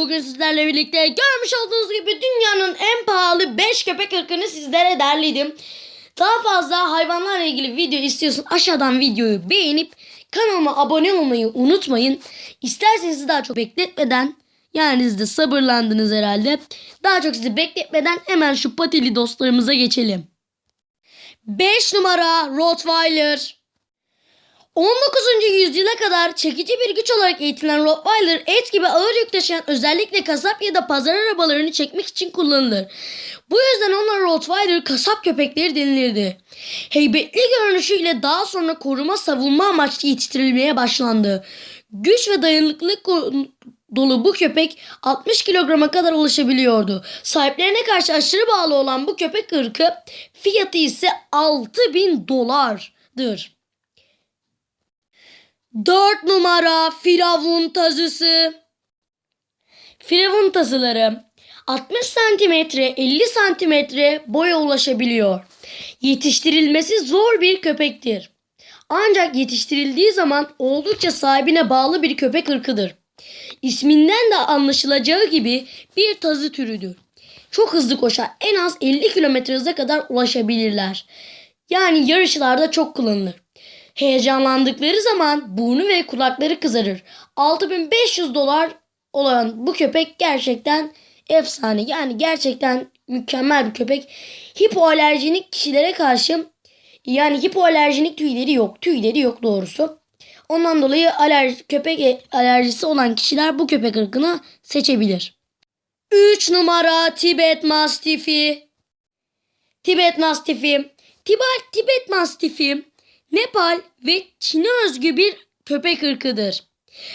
bugün sizlerle birlikte görmüş olduğunuz gibi dünyanın en pahalı 5 köpek ırkını sizlere derledim. Daha fazla hayvanlarla ilgili video istiyorsun aşağıdan videoyu beğenip kanalıma abone olmayı unutmayın. İsterseniz daha çok bekletmeden yani siz de sabırlandınız herhalde. Daha çok sizi bekletmeden hemen şu patili dostlarımıza geçelim. 5 numara Rottweiler. 19. yüzyıla kadar çekici bir güç olarak eğitilen Rottweiler et gibi ağır yük taşıyan özellikle kasap ya da pazar arabalarını çekmek için kullanılır. Bu yüzden onlar Rottweiler kasap köpekleri denilirdi. Heybetli görünüşüyle daha sonra koruma savunma amaçlı yetiştirilmeye başlandı. Güç ve dayanıklılık dolu bu köpek 60 kilograma kadar ulaşabiliyordu. Sahiplerine karşı aşırı bağlı olan bu köpek ırkı fiyatı ise 6000 dolardır. 4 numara Firavun tazısı. Firavun tazıları 60 santimetre 50 santimetre boya ulaşabiliyor. Yetiştirilmesi zor bir köpektir. Ancak yetiştirildiği zaman oldukça sahibine bağlı bir köpek ırkıdır. İsminden de anlaşılacağı gibi bir tazı türüdür. Çok hızlı koşar. En az 50 km hıza kadar ulaşabilirler. Yani yarışlarda çok kullanılır. Heyecanlandıkları zaman burnu ve kulakları kızarır. 6500 dolar olan bu köpek gerçekten efsane. Yani gerçekten mükemmel bir köpek. Hipoalerjinik kişilere karşı yani hipoalerjinik tüyleri yok. Tüyleri yok doğrusu. Ondan dolayı alerji, köpek alerjisi olan kişiler bu köpek ırkını seçebilir. 3 numara Tibet Mastifi. Tibet Mastifi. Tibet, Tibet Mastifi Nepal ve Çin'e özgü bir köpek ırkıdır.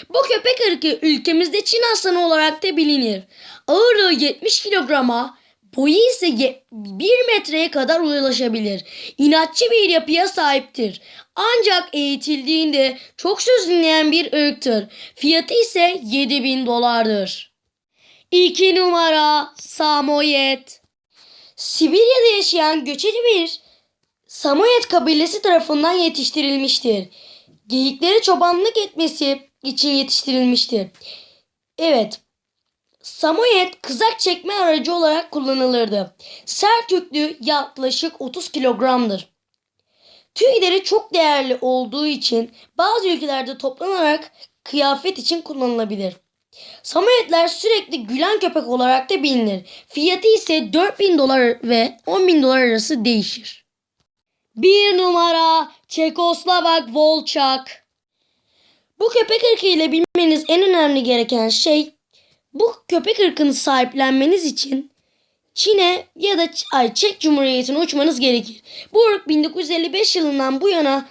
Bu köpek ırkı ülkemizde Çin aslanı olarak da bilinir. Ağırlığı 70 kilograma, boyu ise ye- 1 metreye kadar ulaşabilir. İnatçı bir yapıya sahiptir. Ancak eğitildiğinde çok söz dinleyen bir ırktır. Fiyatı ise 7000 dolardır. 2 numara Samoyed. Sibirya'da yaşayan göçeri bir Samoyed kabilesi tarafından yetiştirilmiştir. Geyiklere çobanlık etmesi için yetiştirilmiştir. Evet. Samoyed kızak çekme aracı olarak kullanılırdı. Sert yüklü yaklaşık 30 kilogramdır. Tüyleri çok değerli olduğu için bazı ülkelerde toplanarak kıyafet için kullanılabilir. Samoyedler sürekli gülen köpek olarak da bilinir. Fiyatı ise 4000 dolar ve 10.000 dolar arası değişir. Bir numara Çekoslovak Volçak. Bu köpek ırkı ile bilmeniz en önemli gereken şey bu köpek ırkını sahiplenmeniz için Çin'e ya da ay, Çek Cumhuriyeti'ne uçmanız gerekir. Bu ırk 1955 yılından bu yana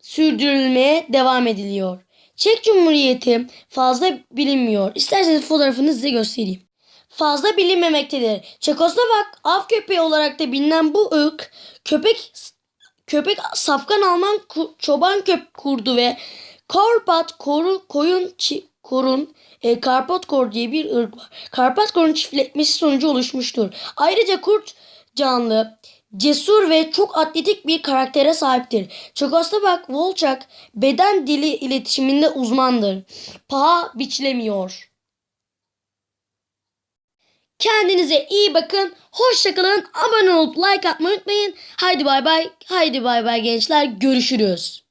sürdürülmeye devam ediliyor. Çek Cumhuriyeti fazla bilinmiyor. İsterseniz fotoğrafını size göstereyim. Fazla bilinmemektedir. Çekoslovak av köpeği olarak da bilinen bu ırk köpek köpek safkan Alman çoban köp kurdu ve Karpat koru koyun çi- korun e, Karpat kor diye bir ırk var. Karpat korun çiftleşmesi sonucu oluşmuştur. Ayrıca kurt canlı, cesur ve çok atletik bir karaktere sahiptir. Çekoslovak Volçak beden dili iletişiminde uzmandır. Paha biçilemiyor. Kendinize iyi bakın. Hoşçakalın. Abone olup like atmayı unutmayın. Haydi bay bay. Haydi bay bay gençler. Görüşürüz.